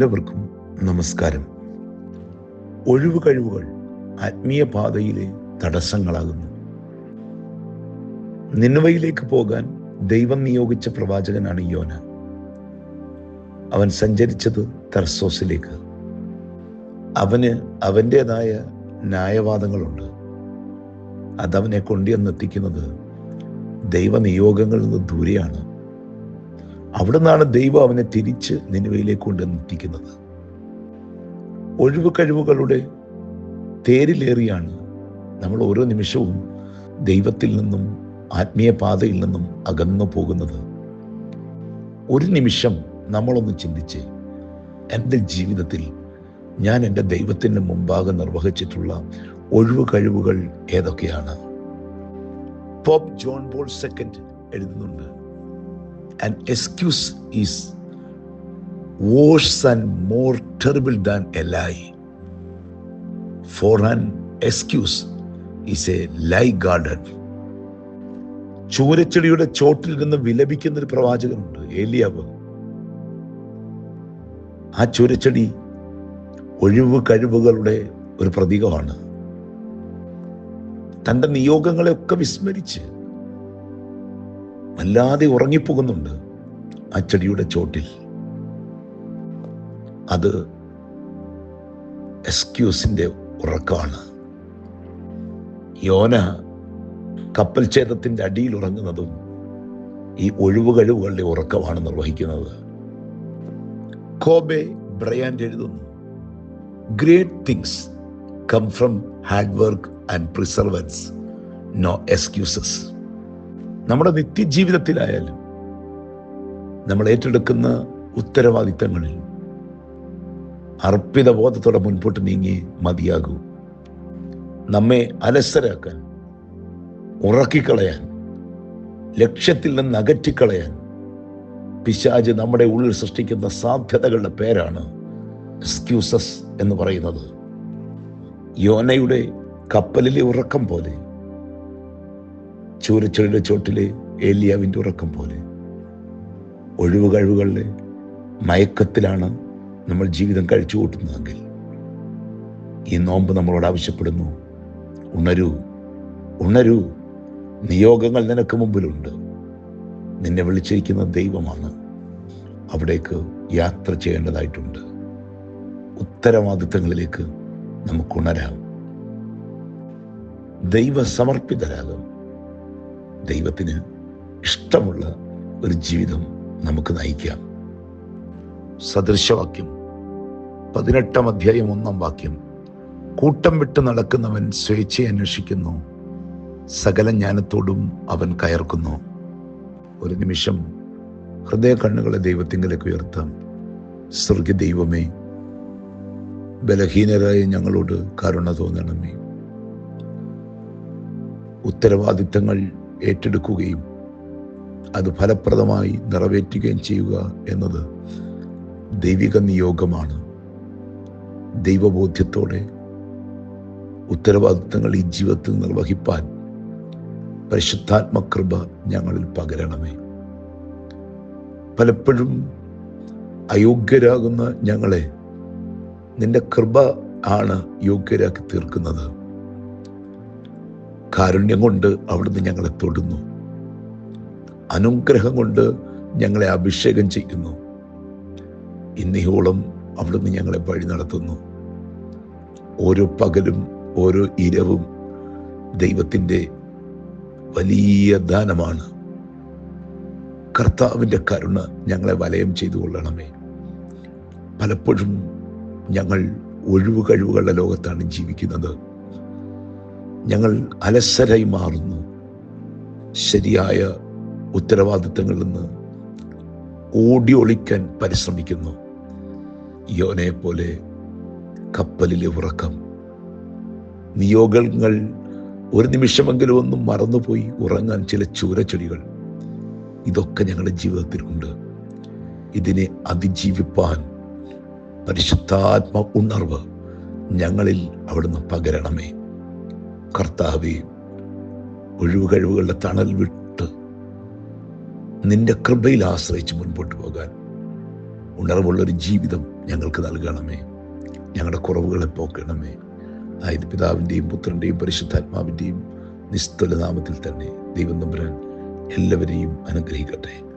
എല്ലാവർക്കും നമസ്കാരം. ഒഴിവ് കഴിവുകൾ ആത്മീയ പാതയിലെ തടസ്സങ്ങളാകുന്നു. നിന്നവയിലേക്ക് പോകാൻ ദൈവം നിയോഗിച്ച പ്രവാചകനാണ് യോന അവൻ സഞ്ചരിച്ചത് തർസോസിലേക്ക്. അവന് അവന്റെതായ ന്യായവാദങ്ങളുണ്ട്. അതവനെ കൊണ്ടുവന്നെത്തിക്കുന്നത് ദൈവനിയോഗങ്ങളിൽ നിന്ന് ദൂരെയാണ്. അവിടെ നിന്നാണ് ദൈവം അവനെ തിരിച്ച് നിലവിലേക്ക് കൊണ്ടുവന്നെത്തിക്കുന്നത് ഒഴിവ് കഴിവുകളുടെ തേരിലേറിയാണ് നമ്മൾ ഓരോ നിമിഷവും ദൈവത്തിൽ നിന്നും ആത്മീയ പാതയിൽ നിന്നും അകന്നു പോകുന്നത്. ഒരു നിമിഷം നമ്മളൊന്ന് ചിന്തിച്ച് എന്റെ ജീവിതത്തിൽ ഞാൻ എന്റെ ദൈവത്തിന്റെ മുമ്പാകെ നിർവഹിച്ചിട്ടുള്ള ഒഴിവ് കഴിവുകൾ ഏതൊക്കെയാണ്? പോപ്പ് ജോൺ ബോൾ സെക്കൻഡ് എഴുതുന്നുണ്ട്. An excuse is worse and more terrible than a lie. For an excuse is a lie garden. ചൂരച്ചെടിയുടെ ചോട്ടിൽ നിന്ന് വിലപിക്കുന്ന ഒരു പ്രവാചകനുണ്ട് ഏലിയാവ് ആ ചൂരച്ചെടി ഒഴിവ് കഴിവുകളുടെ ഒരു പ്രതീകമാണ് തന്റെ നിയോഗങ്ങളെയൊക്കെ വിസ്മരിച്ച് വല്ലാതെ ഉറങ്ങിപ്പോകുന്നുണ്ട് ആ ചെടിയുടെ ചോട്ടിൽ. അത് എക്സ്ക്യൂസിന്റെ ഉറക്കമാണ്. യോന കപ്പൽ ഛേദത്തിന്റെ അടിയിൽ ഉറങ്ങുന്നതും ഈ ഒഴിവ് കഴിവുകളുടെ ഉറക്കമാണ് നിർവഹിക്കുന്നത്. കോബെ ബ്രയാൻഡ് എഴുതുന്നു great things come from hard work and perseverance no excuses നമ്മുടെ നിത്യജീവിതത്തിലായാലും നമ്മൾ ഏറ്റെടുക്കുന്ന ഉത്തരവാദിത്തങ്ങളിൽ അർപ്പിത ബോധത്തോടെ മുൻപോട്ട് നീങ്ങി മതിയാകൂ. നമ്മെ അലസരാക്കാൻ ഉറക്കിക്കളയാൻ ലക്ഷ്യത്തിൽ നിന്ന് അകറ്റിക്കളയാൻ പിശാജ് നമ്മുടെ ഉള്ളിൽ സൃഷ്ടിക്കുന്ന സാധ്യതകളുടെ പേരാണ് എക്സ്ക്യൂസസ് എന്ന് പറയുന്നത്. യോനയുടെ കപ്പലിലെ ഉറക്കം പോലെ ചൂരച്ചെടിയുടെ ചോട്ടിലെ ഏലിയാവിന്റെ ഉറക്കം പോലെ. ഒഴിവ് കഴിവുകളിലെ മയക്കത്തിലാണ് നമ്മൾ ജീവിതം കഴിച്ചു കൂട്ടുന്നതെങ്കിൽ ഈ നോമ്പ് നമ്മളോട് ആവശ്യപ്പെടുന്നു ഉണരൂ ഉണരൂ നിയോഗങ്ങൾ നിനക്ക് മുമ്പിലുണ്ട്. നിന്നെ വിളിച്ചിരിക്കുന്ന ദൈവമാണ് അവിടേക്ക് യാത്ര ചെയ്യേണ്ടതായിട്ടുണ്ട്. ഉത്തരവാദിത്തങ്ങളിലേക്ക് നമുക്ക് ഉണരാം. ദൈവസമർപ്പിതരാകും. ദൈവത്തിന് ഇഷ്ടമുള്ള ഒരു ജീവിതം നമുക്ക് നയിക്കാം. സദൃശവാക്യം പതിനെട്ടാം അധ്യായം ഒന്നാം വാക്യം. കൂട്ടം വിട്ട് നടക്കുന്നവൻ സ്വേച്ഛയെ അന്വേഷിക്കുന്നു സകല ജ്ഞാനത്തോടും അവൻ കയർക്കുന്നു. ഒരു നിമിഷം ഹൃദയ കണ്ണുകളെ ദൈവത്തിങ്കിലേക്ക് ഉയർത്താം. സ്വർഗ ദൈവമേ ബലഹീനരായ ഞങ്ങളോട് കരുണ തോന്നണമേ. ഉത്തരവാദിത്തങ്ങൾ ഏറ്റെടുക്കുകയും അത് ഫലപ്രദമായി നിറവേറ്റുകയും ചെയ്യുക എന്നത് ദൈവിക നിയോഗമാണ്. ദൈവബോധ്യത്തോടെ ഉത്തരവാദിത്തങ്ങൾ ഈ ജീവിതത്തിൽ നിർവഹിപ്പാൻ പരിശുദ്ധാത്മകൃപ ഞങ്ങളിൽ പകരണമേ. പലപ്പോഴും അയോഗ്യരാകുന്ന ഞങ്ങളെ നിന്റെ കൃപ ആണ് യോഗ്യരാക്കി തീർക്കുന്നത്. കാരുണ്യം കൊണ്ട് അവിടുന്ന് ഞങ്ങളെ തൊടുന്നു. അനുഗ്രഹം കൊണ്ട് ഞങ്ങളെ അഭിഷേകം ചെയ്യുന്നു. ഇന്നിഹോളം അവിടുന്ന് ഞങ്ങളെ വഴി നടത്തുന്നു. ഓരോ പകലും ഓരോ ഇരവും ദൈവത്തിന്റെ വലിയ ദാനമാണ്. കർത്താവിന്റെ കരുണ ഞങ്ങളെ വലയം ചെയ്തു കൊള്ളണമേ. പലപ്പോഴും ഞങ്ങൾ ഒഴിവ് കഴിവുകളുടെ ലോകത്താണ് ജീവിക്കുന്നത്. ഞങ്ങൾ അലസരായി മാറുന്നു. ശരിയായ ഉത്തരവാദിത്തങ്ങളിൽ നിന്ന് ഓടി ഒളിക്കാൻ പരിശ്രമിക്കുന്നു. യോനെ പോലെ കപ്പലിലെ ഉറക്കം. നിയോഗങ്ങൾ ഒരു നിമിഷമെങ്കിലും ഒന്നും മറന്നുപോയി ഉറങ്ങാൻ ചില ചൂരച്ചെടികൾ. ഇതൊക്കെ ഞങ്ങളുടെ ജീവിതത്തിലുണ്ട്. ഇതിനെ അതിജീവിപ്പാൻ പരിശുദ്ധാത്മ ഉണർവ് ഞങ്ങളിൽ അവിടുന്ന് പകരണമേ. കർത്താവെ ഒഴിവ് കഴിവുകളുടെ തണൽ വിട്ട് നിന്റെ കൃപയിൽ ആശ്രയിച്ച് മുൻപോട്ട് പോകാൻ ഉണർവുള്ളൊരു ജീവിതം ഞങ്ങൾക്ക് നൽകണമേ. ഞങ്ങളുടെ കുറവുകളെ പോക്കണമേ. ആയത് പിതാവിന്റെയും പുത്രന്റെയും പരിശുദ്ധാത്മാവിന്റെയും നിസ്തുല നാമത്തിൽ തന്നെ ദൈവം നമ്പുരാൻ എല്ലാവരെയും അനുഗ്രഹിക്കട്ടെ.